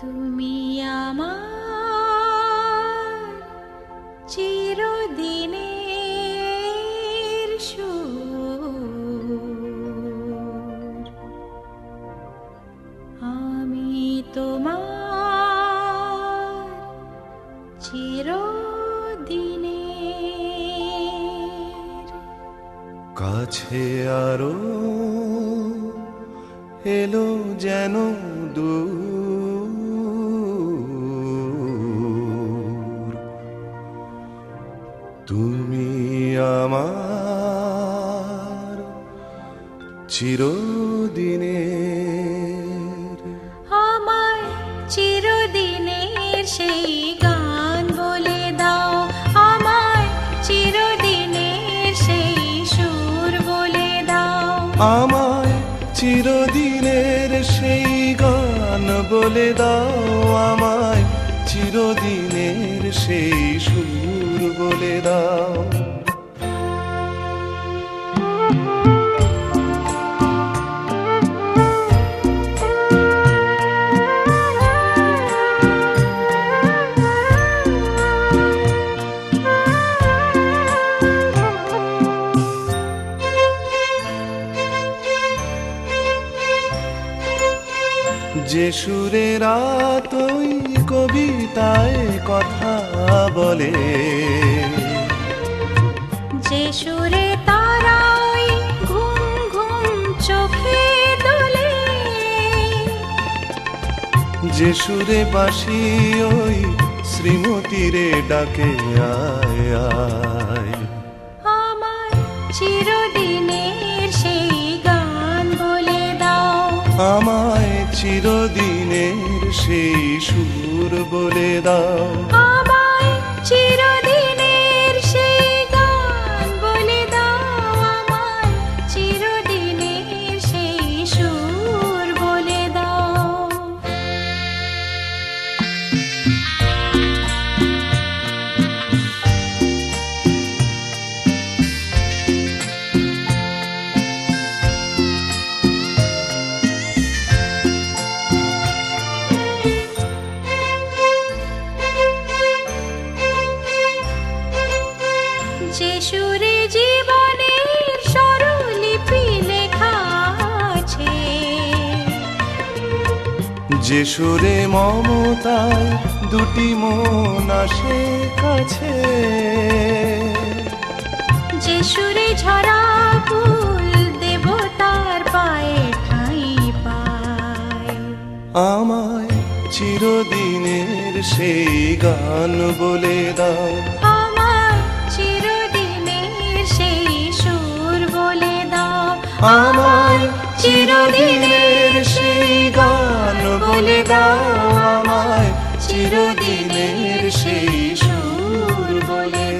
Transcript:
তুমি আমার চিরদিনের সুর। আমি তোমার চিরদিনের কাছে আরও এলো যেন দূর। তুমি আমার চিরদিনের আমায় চিরদিনের সেই গান বলে দাও। আমায় চিরদিনের সেই সুর বলে দাও। আমায় চিরদিনের সেই গান বলে দাও। আমায় চিরদিনের সেই সুর বলে দাও। যে সুরে রাত কবিতায় কথা বলে। যে সুরে তারাই ঘুম ঘুম চোখে দোলে যে সুরে বাসি ওই শ্রীমতীরে ডাকে আয় আয়। আমায় চিরদিনের সেই গান বলে দাও। আমায় চিরদিনের সেই সুর বলে দাও। যে সুরে জীবনের স্বরলিপি লেখা আছে। যে সুরে মমতায় দুটি মন আসে কাছে। যে সুরে ঝরা ফুল দেবতার পায়ে ঠাঁই পায়। আমায় চিরদিনের সেই গান বলে দাও। আমায় চিরদিনের সেই গান বলে দাও আমায়। চিরদিনের সেই সুর বলে